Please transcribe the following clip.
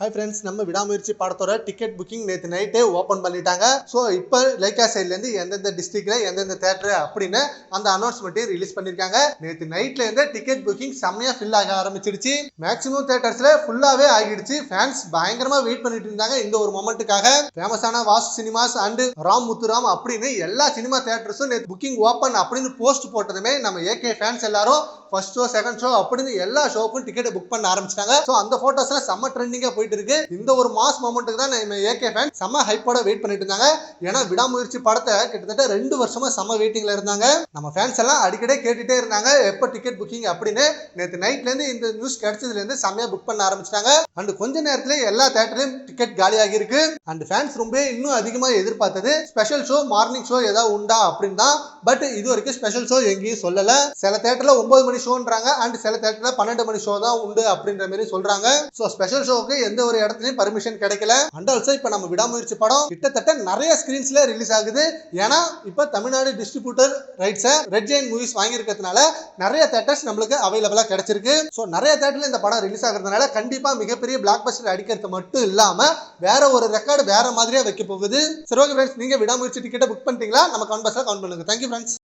Hi friends நம்ம விடாமுயற்சி படத்தோட டிக்கெட் புக்கிங் நேற்று நைட்டே ஓப்பன் பண்ணிட்டாங்க. ஸோ இப்போ லைக்கா சைட்லேருந்து எந்தெந்த டிஸ்ட்ரிக்ட்ல எந்தெந்த தேட்டரு அப்படின்னு அந்த அனௌன்ஸ்மெண்ட்டையும் ரிலீஸ் பண்ணியிருக்காங்க நேற்று நைட்ல இருந்து டிக்கெட் புக்கிங் செம்மையா ஃபில் ஆக ஆரம்பிச்சிருச்சு மேக்ஸிமம் தேட்டர்ஸ்ல ஃபுல்லாவே ஆகிடுச்சு. ஃபேன்ஸ் பயங்கரமா வெயிட் பண்ணிட்டு இருந்தாங்க இந்த ஒரு மொமெண்ட்டுக்காக ஃபேமஸான வாசு சினிமாஸ் அண்ட் ராம் முத்துராம் அப்படின்னு எல்லா சினிமா தேட்டர்ஸும் நேற்று புக்கிங் ஓப்பன் அப்படின்னு போஸ்ட் போட்டதுமே நம்ம ஏகே ஃபேன்ஸ் எல்லாரும் ஃபர்ஸ்ட் ஷோ செகண்ட் ஷோ அப்படின்னு எல்லா ஷோக்கும் டிக்கெட் புக் பண்ண ஆரம்பிச்சிட்டாங்க. ஸோ அந்த போட்டோஸ்லாம் செம்ம ட்ரெண்டிங்காக போயிட்டு இருக்கு. இந்த ஒரு மாஸ் மொமெண்ட்டுக்கு தான் நம்ம ஏகே ஃபேன் செம்ம ஹைப்போட வெயிட் பண்ணிட்டு இருந்தாங்க. ஏன்னா விடாமுயற்சி படத்தை கிட்டத்தட்ட ரெண்டு வருஷமா செம்ம வெயிட்டிங்ல இருந்தாங்க. நம்ம ஃபேன்ஸ் எல்லாம் அடிக்கடி கேட்டுட்டே இருந்தாங்க எப்போ டிக்கெட் புக்கிங் அப்படின்னு. நேற்று நைட்ல இருந்து இந்த நியூஸ் கிடைச்சதுல இருந்து செம்மையா புக் பண்ண ஆரம்பிச்சிட்டாங்க. அண்ட் கொஞ்ச நேரத்துல எல்லா தேட்டர்லயும் டிக்கெட் காலியாகி இருக்கு அண்ட் ஃபேன்ஸ் ரொம்ப இன்னும் அதிகமாக எதிர்பார்த்தது. ஸ்பெஷல் ஷோ மார்னிங் ஷோ ஏதாவது உண்டா அப்படின்னு தான். பட் இது வரைக்கும் ஸ்பெஷல் ஷோ எங்கேயும் சொல்லல. சில தேட்டர்ல ஒன்பது மணி ஷோன்றாங்க அண்ட் சில தேட்டர்ல பன்னெண்டு மணி ஷோ தான் உண்டு அப்படின்ற மாதிரி சொல்றாங்க. ஸோ ஸ்பெஷல் ஷோக்கு எந்த ஒரு இடத்துலயும் பர்மிஷன் கிடைக்கல. அண்ட் ஆல்சோ இப்போ நம்ம விடாமுயற்சி படம் கிட்டத்தட்ட நிறைய ஸ்கிரீன்ஸ்ல ரிலீஸ் ஆகுது. ஏன்னா இப்போ தமிழ்நாடு டிஸ்ட்ரிபியூட்டர் ரைட்ஸை ரெட் ஜெயின் மூவிஸ் வாங்கியிருக்கிறதுனால நிறைய தேட்டர்ஸ் நம்மளுக்கு அவைலபிளா கிடைச்சிருக்கு. ஸோ நிறைய தேட்டர்ல இந்த படம் ரிலீஸ் ஆகுறதுனால கண்டிப்பா மிகப்பெரிய பிளாக் பஸ்டர் அடிக்கிறது மட்டும் இல்லாம வேற ஒரு ரெக்கார்டு வேற மாதிரியா வைக்க போகுது. சரி ஓகே ஃப்ரெண்ட்ஸ் நீங்க விடாமுயற்சி டிக்கெட்டை புக் பண்ணிட்டீங்களா? நம்ம கவுண்ட் பஸ்ல கவுண்ட் பண்ணுங்க. Thank you friends